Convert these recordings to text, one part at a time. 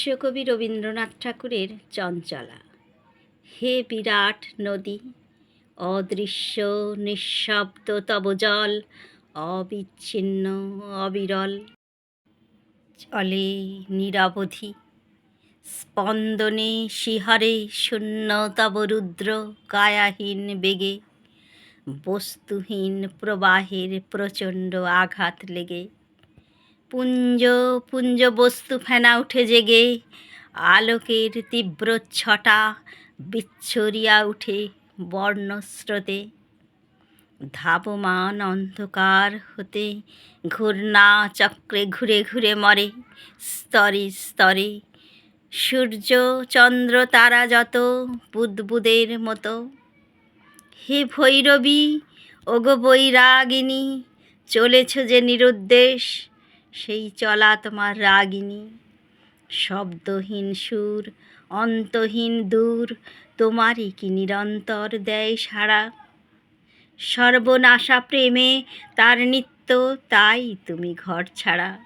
বিশ্বকবি রবীন্দ্রনাথ ঠাকুরের চঞ্চলা। হে বিরাট নদী, অদৃশ্য নিঃশব্দ তব জল, অবিচ্ছিন্ন অবিরল। চলে নিরবধি, স্পন্দনে শিহরে শূন্য তব রুদ্র কায়াহীন বেগে, বস্তুহীন প্রবাহের প্রচণ্ড আঘাত লেগে। পুঞ্জ পুঞ্জ বস্তু ফেনা উঠে জেগে, আলোকের তীব্র ছটা বিচ্ছরিয়া উঠে বর্ণস্রোতে। ধাবমান অন্ধকার হতে ঘূর্ণা চক্রে ঘুরে ঘুরে মরে স্তরে স্তরে। সূর্য, চন্দ্র, তারা যত বুদবুদের মতো। হে ভৈরবী, ওগো বৈরাগিনী, চলেছ যে নিরুদ্দেশ। সেই চলা তোমার রাগিনী। শব্দহীন সুর, অন্তহীন দূর, তোমারই কি নিরন্তর দেয় সারা সর্বনাশা প্রেমে তার নিত্য তাই তুমি ঘর ছাড়া।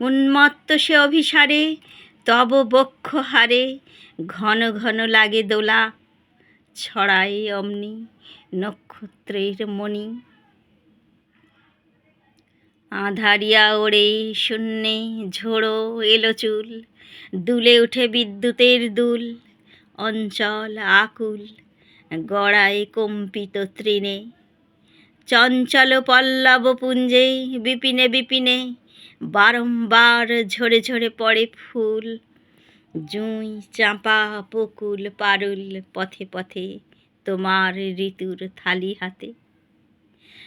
উন্মত্ত সে অভিসারে, তব বক্ষ হারে, ঘন ঘন লাগে দোলা, ছড়ায় অমনি নক্ষত্রের মণি। আধারিয়া ওড়ে শূন্যে ঝোড়ো এলো চুল, দুলে উঠে বিদ্যুতের দুল, অঞ্চল আকুল গড়ায় কম্পিত তৃণে। চঞ্চল পল্লব পুঞ্জে বিপিনে বিপিনে বারংবার ঝরে ঝরে পড়ে ফুল, জুঁই চাঁপা বকুল পারুল পথে পথে তোমার ঋতুর থালি হাতে।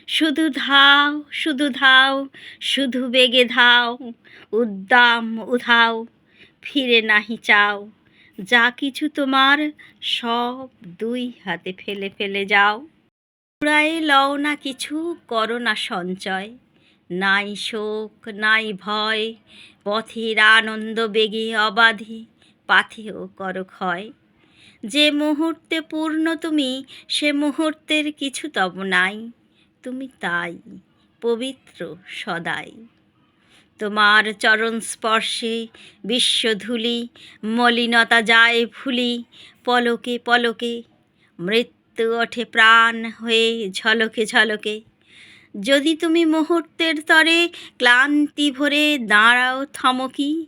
শুধু ধাও শুধু ধাও, শুধু বেগে ধাও, উদ্দাম উধাও, ফিরে নাহি চাও। যা কিছু তোমার, সব দুই হাতে ফেলে ফেলে যাও। পুরায়ে লও না কিছু, করো না সঞ্চয়। নাই শোক, নাই ভয়, পথের আনন্দ বেগে অবাধে পাথেও করো ক্ষয়। যে মুহূর্তে পূর্ণ তুমি, সে মুহূর্তের কিছু তব নাই। তুমি তাই, পবিত্র সদাই। তোমার চরণ স্পর্শে বিশ্বধূলি, মলিনতা যায় ফুলি পলকে পলকে মৃত্যু ওঠে প্রাণ হয়ে ঝলকে ঝলকে। যদি তুমি মুহূর্তের তরে ক্লান্তি ভরে দাঁড়াও থমকি,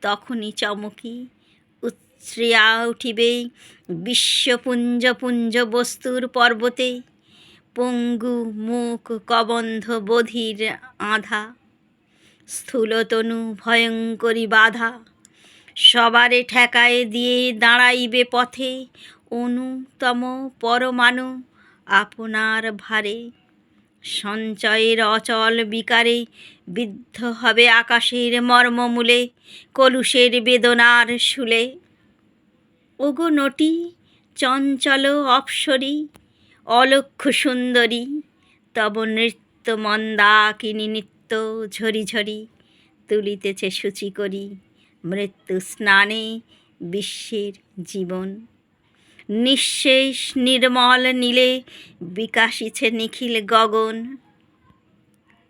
তখনই চমকি উচ্ছ্রিয়া উঠিবে বিশ্বপুঞ্জ পুঞ্জ বস্তুর পর্বতে। পঙ্গু মুখ কবন্ধ, বধির, আধা। স্থূলতনু, ভয়ঙ্করী বাধা। সবারে ঠেকায় দিয়ে দাঁড়াইবে পথে অনুতম পরমাণু আপনার ভারে। সঞ্চয়ের অচল বিকারে বিদ্ধ হবে আকাশের মর্মমূলে, কলুষের বেদনার শুলে ওগো নটি চঞ্চল অপসরী অলক্ষ্য সুন্দরী, তব নৃত্য মন্দাকিনী নিত্য ঝরি ঝরি, তুলিতেছে সূচি করি মৃত্যু স্নানে বিশ্বের জীবন। নিঃশেষ নির্মল নীলে বিকাশিছে নিখিল গগন।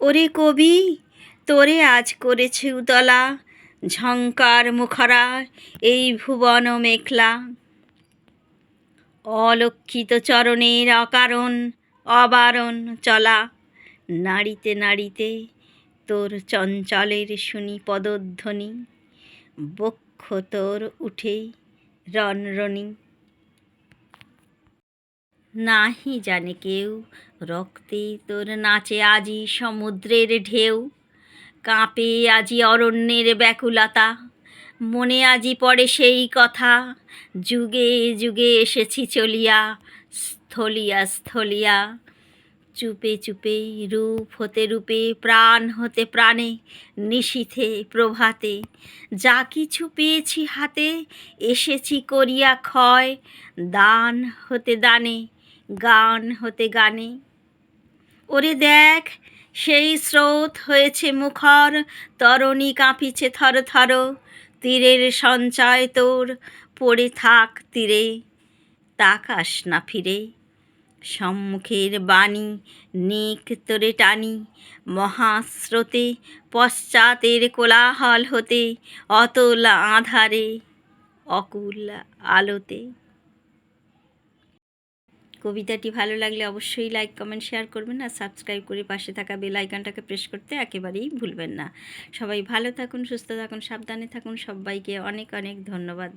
ওরে কবি, তোরে আজ করেছে উতলা ঝঙ্কার মুখরা, এই ভুবন মেখলা। অলক্ষিত চরণের অকারণ অবারণ চলা। নাড়িতে নাড়িতে তোর চঞ্চলের শুনি পদধ্বনি। বক্ষ তোর উঠে রনরনি নাহি জানে কেউ, রক্তে তোর নাচে আজি সমুদ্রের ঢেউ। কাঁপে আজি অরণ্যের ব্যাকুলতা। মনে আজি পড়ে সেই কথা। যুগে যুগে এসেছি চলিয়া, স্থলিয়া স্থলিয়া। চুপে চুপে রূপ হতে রূপে, প্রাণ হতে প্রাণে, নিশীথে প্রভাতে। যা কিছু পেয়েছি হাতে, এসেছি করিয়া ক্ষয়, দান হতে দানে, গান হতে গানে। ওরে দেখ, সেই স্রোত হয়েছে মুখর, তরণী কাঁপিছে থর থর তীরের সঞ্চয় তোর, পড়ে থাক তীরে তাকাস না ফিরে। সম্মুখের বাণী নিক তোরে টানি, মহাস্রোতে পশ্চাতের কোলাহল হতে, অতল আধারে, অকুল আলোতে। কবিতাটি ভালো লাগলে অবশ্যই লাইক কমেন্ট শেয়ার করবেন আর সাবস্ক্রাইব করে পাশে থাকা বেল আইকনটাকে প্রেস করতে একেবারেই ভুলবেন না। সবাই ভালো থাকুন, সুস্থ থাকুন, সাবধানে থাকুন। সবাইকে অনেক অনেক ধন্যবাদ।